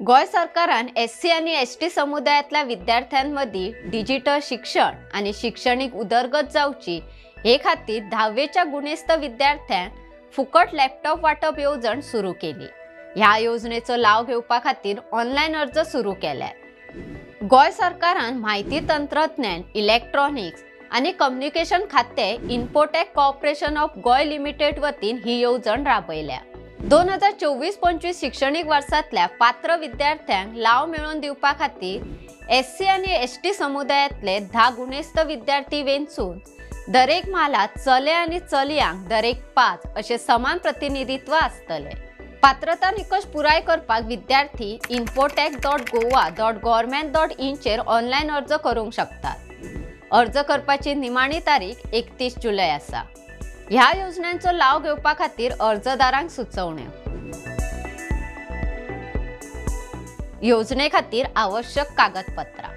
गोय सरकारान S C आणि एस टी समुदायातल्या विद्यार्थ्यांमदीं डिजिटल शिक्षण आणि शिक्षणीक उदरगत जावची हे खातीर धावेच्या गुणेस्त विद्यार्थ्यांक फुकट लॅपटॉप वांटप येवजण सुरू केली. ह्या योजनेचो लाव घेवपा खातीर ऑनलायन अर्ज सुरू केल्यात गोंय सरकारान म्हायती तंत्रज्ञान इलेक्ट्रॉनिक्स आणि कम्युनिकेशन खातें इन्फोटॅक कॉर्पोरेशन ऑफ गोय लिमिटेड वतीन ही येवजण राबयल्या. दोन हजार चोवीस पंचवीस शिक्षणीक वर्सांतल्या पात्र विद्यार्थ्यांक लाव मेळोवन दिवपा खातीर एस सी आनी एस टी समुदायातले धा गुणेस्त विद्यार्थी वेंचून दरेक म्हालात चले आनी चलयांक दरेक पांच अशें समान प्रतिनिधित्व आसतलें. पात्रता निकश पुराय करपाक विद्यार्थी infotech dot Goa dot government dot इनचेर online अर्ज करूंक शकतात. अर्ज करपाची निमाणी तारीख एकतीस जुलय आसा. ह्या योजनांचो लाव घेवपा खातीर अर्जदारांक सुचोवण्यो योजने खातीर आवश्यक कागदपत्रां.